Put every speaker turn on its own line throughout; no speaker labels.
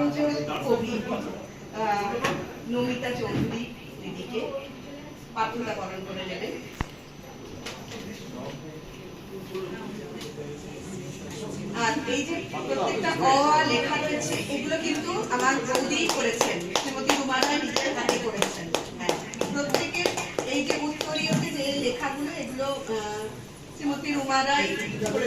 দিগ্গজের কবি নমিতা চৌধুরী দিদিকে পার্থতাকরণ করে নেবেন আর এই যে প্রত্যেকটা অ লেখা রয়েছে এগুলো কিন্তু আমার শ্রীমতী রুমানা নিজের হাতে করেছেন হ্যাঁ, প্রত্যেকের এই যে উত্তরীয়তে যে লেখাগুলো এগুলো শ্রীমতী রুমারাই করে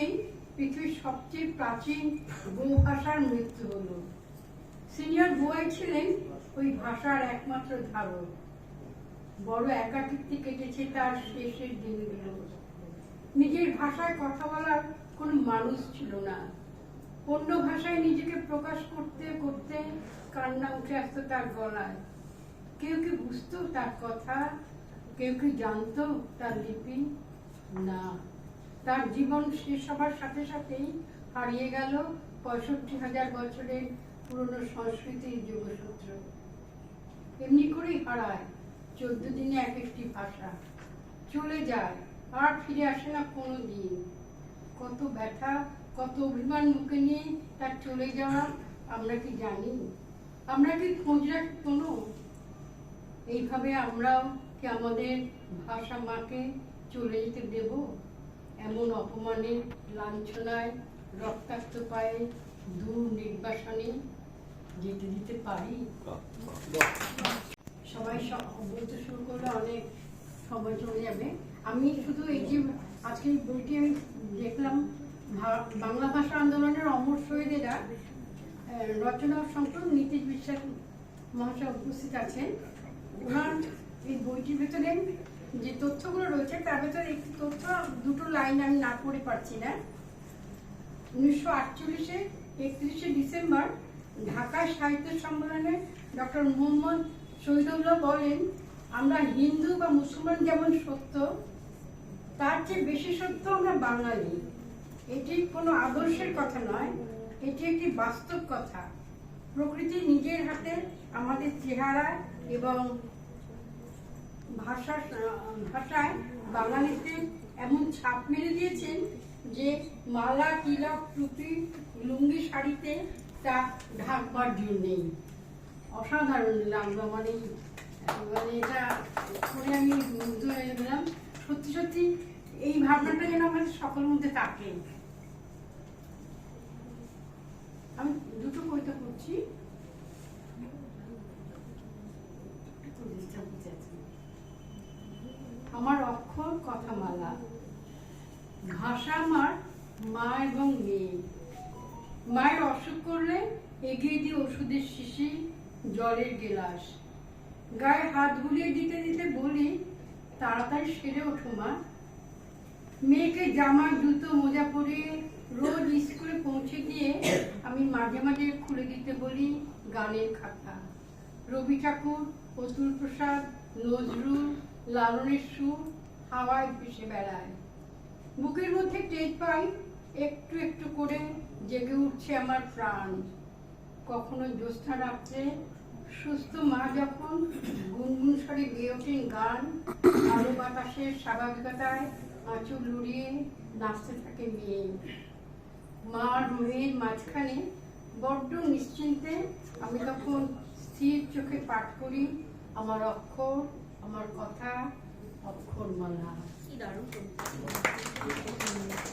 থেকেই পৃথিবীর সবচেয়ে প্রাচীন গো ভাষার মৃত্যু হল সিনিয়র গোয়াই ছিলেন ওই ভাষার একমাত্র ধারক বড় থেকে কেটেছে তার শেষের দিনগুলো নিজের ভাষায় কথা বলার কোনো মানুষ ছিল না অন্য ভাষায় নিজেকে প্রকাশ করতে করতে কান্না উঠে আসত তার গলায় কেউ কি বুঝতো তার কথা কেউ কি জানতো তার লিপি না তার জীবন শেষ হবার সাথে সাথেই হারিয়ে গেল পঁয়ষট্টি হাজার বছরের পুরনো সংস্কৃতির যুগসূত্র এমনি করেই হারায় চোদ্দ দিনে এক একটি ভাষা চলে যায় আর ফিরে আসে না কোনো দিন কত ব্যথা কত অভিমান মুখে নিয়ে তার চলে যাওয়া আমরা কি জানি আমরা কি খোঁজ রাখি কোনো এইভাবে আমরাও কি আমাদের ভাষা মাকে চলে যেতে দেবো এমন অপমানে লাঞ্ছনায় রক্তাক্ত পায়ে দূর নির্বাসনে যেতে দিতে পারি সবাই বলতে শুরু করলে অনেক সময় চলে যাবে আমি শুধু এই যে আজকে বইটি আমি দেখলাম বাংলা ভাষা আন্দোলনের অমর শহীদেরা রচনা সংক্রম নীতিশ বিশ্বাস মহাশয় উপস্থিত আছেন ওনার এই বইটির ভেতরে যে তথ্যগুলো রয়েছে তার ভেতরে একটি তথ্য দুটো লাইন আমি না পড়ে পারছি না উনিশশো আটচল্লিশে একত্রিশে ডিসেম্বর ঢাকা সাহিত্য সম্মেলনে ডক্টর মোহাম্মদ শহীদুল্লাহ বলেন আমরা হিন্দু বা মুসলমান যেমন সত্য তার চেয়ে বেশি সত্য আমরা বাঙালি এটি কোনো আদর্শের কথা নয় এটি একটি বাস্তব কথা প্রকৃতি নিজের হাতে আমাদের চেহারা এবং ভাষা ভাষায় বাঙালিতে এমন ছাপ মেরে দিয়েছেন যে মালা তিলক টুপি লুঙ্গি শাড়িতে তা ঢাকবার জন্য নেই অসাধারণ লাগলো মানে মানে এটা করে আমি মুগ্ধ হয়ে গেলাম সত্যি সত্যি এই ভাবনাটা যেন আমাদের সকলের মধ্যে থাকে আমি দুটো কবিতা করছি বলা ঘাসা আমার মা এবং মেয়ে মায়ের অসুখ করলে এগিয়ে দিয়ে ওষুধের শিশি জলের গেলাস গায়ে হাত বুলিয়ে দিতে দিতে বলি তাড়াতাড়ি সেরে ওঠো মা মেয়েকে জামা জুতো মোজা পরিয়ে রোজ স্কুলে পৌঁছে দিয়ে আমি মাঝে মাঝে খুলে দিতে বলি গানের খাতা রবি ঠাকুর অতুল প্রসাদ নজরুল লালনের সুর হাওয়ায় ভেসে বেড়ায় বুকের মধ্যে টের পাই একটু একটু করে জেগে উঠছে আমার প্রাণ কখনো জ্যোৎস্না রাত্রে সুস্থ মা যখন গুনগুন স্বরে গিয়ে ওঠেন গান আলো বাতাসের স্বাভাবিকতায় আঁচল উড়িয়ে নাচতে থাকে মেয়ে মার মেয়ের মাঝখানে বড্ড নিশ্চিন্তে আমি তখন স্থির চোখে পাঠ করি আমার অক্ষর আমার কথা অক্ষরমালা কি দারুণ